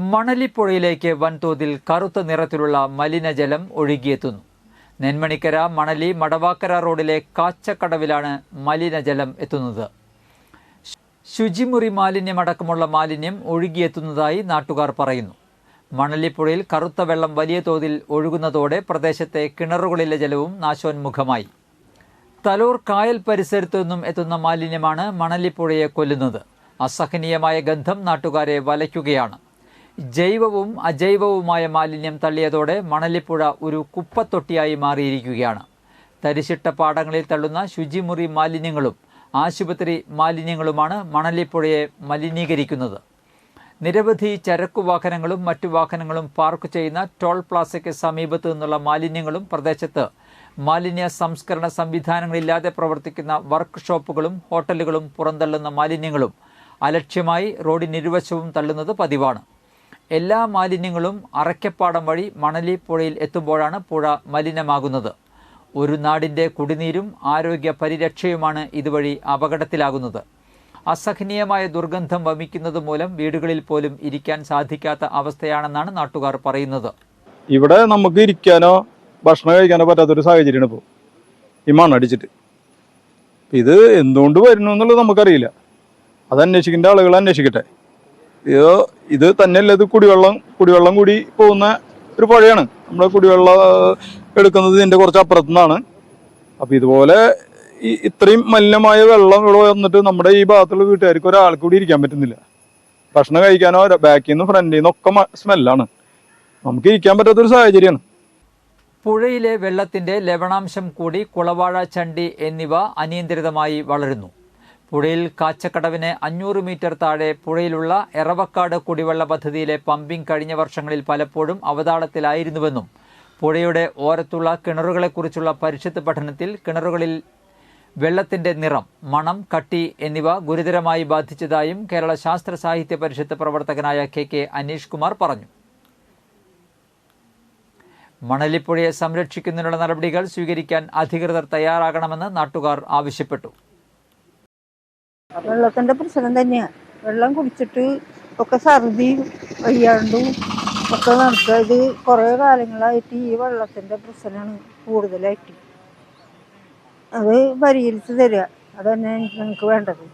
മണലിപ്പുഴയിലേക്ക് വൻതോതിൽ കറുത്ത നിറത്തിലുള്ള മലിനജലം ഒഴുകിയെത്തുന്നു. നെന്മണിക്കര മണലി മടവാക്കര റോഡിലെ കാച്ചക്കടവിലാണ് മലിനജലം എത്തുന്നത്. ശുചിമുറി മാലിന്യമടക്കമുള്ള മാലിന്യം ഒഴുകിയെത്തുന്നതായി നാട്ടുകാർ പറയുന്നു. മണലിപ്പുഴയിൽ കറുത്ത വെള്ളം വലിയ തോതിൽ ഒഴുകുന്നതോടെ പ്രദേശത്തെ കിണറുകളിലെ ജലവും നാശോന്മുഖമായി. തലൂർ കായൽ പരിസരത്തു നിന്നും എത്തുന്ന മാലിന്യമാണ് മണലിപ്പുഴയെ കൊല്ലുന്നത്. അസഹനീയമായ ഗന്ധം നാട്ടുകാരെ വലയ്ക്കുകയാണ്. ജൈവവും അജൈവവുമായ മാലിന്യം തള്ളിയതോടെ മണലിപ്പുഴ ഒരു കുപ്പത്തൊട്ടിയായി മാറിയിരിക്കുകയാണ്. തരിശിട്ട പാടങ്ങളിൽ തള്ളുന്ന ശുചിമുറി മാലിന്യങ്ങളും ആശുപത്രി മാലിന്യങ്ങളുമാണ് മണലിപ്പുഴയെ മലിനീകരിക്കുന്നത്. നിരവധി ചരക്കു വാഹനങ്ങളും മറ്റു വാഹനങ്ങളും പാർക്ക് ചെയ്യുന്ന ടോൾ പ്ലാസയ്ക്ക് സമീപത്തു നിന്നുള്ള മാലിന്യങ്ങളും പ്രദേശത്ത് മാലിന്യ സംസ്കരണ സംവിധാനങ്ങളില്ലാതെ പ്രവർത്തിക്കുന്ന വർക്ക്ഷോപ്പുകളും ഹോട്ടലുകളും പുറന്തള്ളുന്ന മാലിന്യങ്ങളും അലക്ഷ്യമായി റോഡിനിരുവശവും തള്ളുന്നത് പതിവാണ്. എല്ലാ മാലിന്യങ്ങളും അറയ്ക്കപ്പാടം വഴി മണലി പുഴയിൽ എത്തുമ്പോഴാണ് പുഴ മലിനമാകുന്നത്. ഒരു നാടിന്റെ കുടിനീരും ആരോഗ്യ പരിരക്ഷയുമാണ് ഇതുവഴി അപകടത്തിലാകുന്നത്. അസഹനീയമായ ദുർഗന്ധം വമിക്കുന്നത് മൂലം വീടുകളിൽ പോലും ഇരിക്കാൻ സാധിക്കാത്ത അവസ്ഥയാണെന്നാണ് നാട്ടുകാർ പറയുന്നത്. ഇവിടെ നമുക്ക് ഇരിക്കാനോ ഭക്ഷണം കഴിക്കാനോ പറ്റാത്തൊരു സാഹചര്യമാണ് ഇപ്പോൾ ഈ മണ്ണടിച്ചിട്ട്. ഇത് എന്തുകൊണ്ട് വരുന്നു എന്നുള്ളത് നമുക്കറിയില്ല. അത് അന്വേഷിക്കേണ്ട ആളുകൾ അന്വേഷിക്കട്ടെ. ഇത് ഇത് തന്നെയല്ല ഇത് കുടിവെള്ളം കുടിവെള്ളം കൂടി പോകുന്ന ഒരു പുഴയാണ്. നമ്മുടെ കുടിവെള്ളം എടുക്കുന്നത് ഇതിന്റെ കുറച്ച് അപ്പുറത്തു നിന്നാണ് അപ്പൊ ഇതുപോലെ ഈ ഇത്രയും മലിനമായ വെള്ളം ഇവിടെ വന്നിട്ട് നമ്മുടെ ഈ ഭാഗത്തുള്ള വീട്ടുകാർക്ക് ഒരാൾക്ക് കൂടി ഇരിക്കാൻ പറ്റുന്നില്ല. ഭക്ഷണം കഴിക്കാനോ ബാക്കിൽ നിന്ന് ഫ്രണ്ടിൽ നിന്നൊക്കെ സ്മെല്ലാണ്. നമുക്ക് ഇരിക്കാൻ പറ്റാത്തൊരു സാഹചര്യമാണ്. പുഴയിലെ വെള്ളത്തിന്റെ ലവണാംശം കൂടി കുളവാഴ ചണ്ടി എന്നിവ അനിയന്ത്രിതമായി വളരുന്നു. പുഴയിൽ കാച്ചക്കടവിന് അഞ്ഞൂറ് മീറ്റർ താഴെ പുഴയിലുള്ള എറവക്കാട് കുടിവെള്ള പദ്ധതിയിലെ പമ്പിംഗ് കഴിഞ്ഞ വർഷങ്ങളിൽ പലപ്പോഴും അവതാളത്തിലായിരുന്നുവെന്നും പുഴയുടെ ഓരത്തുള്ള കിണറുകളെക്കുറിച്ചുള്ള പരിഷത്ത് പഠനത്തിൽ കിണറുകളിൽ വെള്ളത്തിന്റെ നിറം മണം കട്ടി എന്നിവ ഗുരുതരമായി ബാധിച്ചതായും കേരള ശാസ്ത്ര സാഹിത്യ പരിഷത്ത് പ്രവർത്തകനായ കെ കെ അനീഷ് കുമാർ പറഞ്ഞു. മണലിപ്പുഴയെ സംരക്ഷിക്കുന്നതിനുള്ള നടപടികൾ സ്വീകരിക്കാൻ അധികൃതർ തയ്യാറാകണമെന്ന് നാട്ടുകാർ ആവശ്യപ്പെട്ടു. വെള്ളത്തിന്റെ പ്രശ്നം തന്നെയാണ് വെള്ളം കുടിച്ചിട്ട് ഒക്കെ ഛർദിയും വയ്യാണ്ടും ഒക്കെ നടക്കുക. ഇത് കുറേ കാലങ്ങളായിട്ട് ഈ വെള്ളത്തിന്റെ പ്രശ്നമാണ് കൂടുതലായിട്ട്. അത് പരിഹരിച്ച് തരിക അതന്നെ തന്നെ ഞങ്ങൾക്ക് വേണ്ടത്.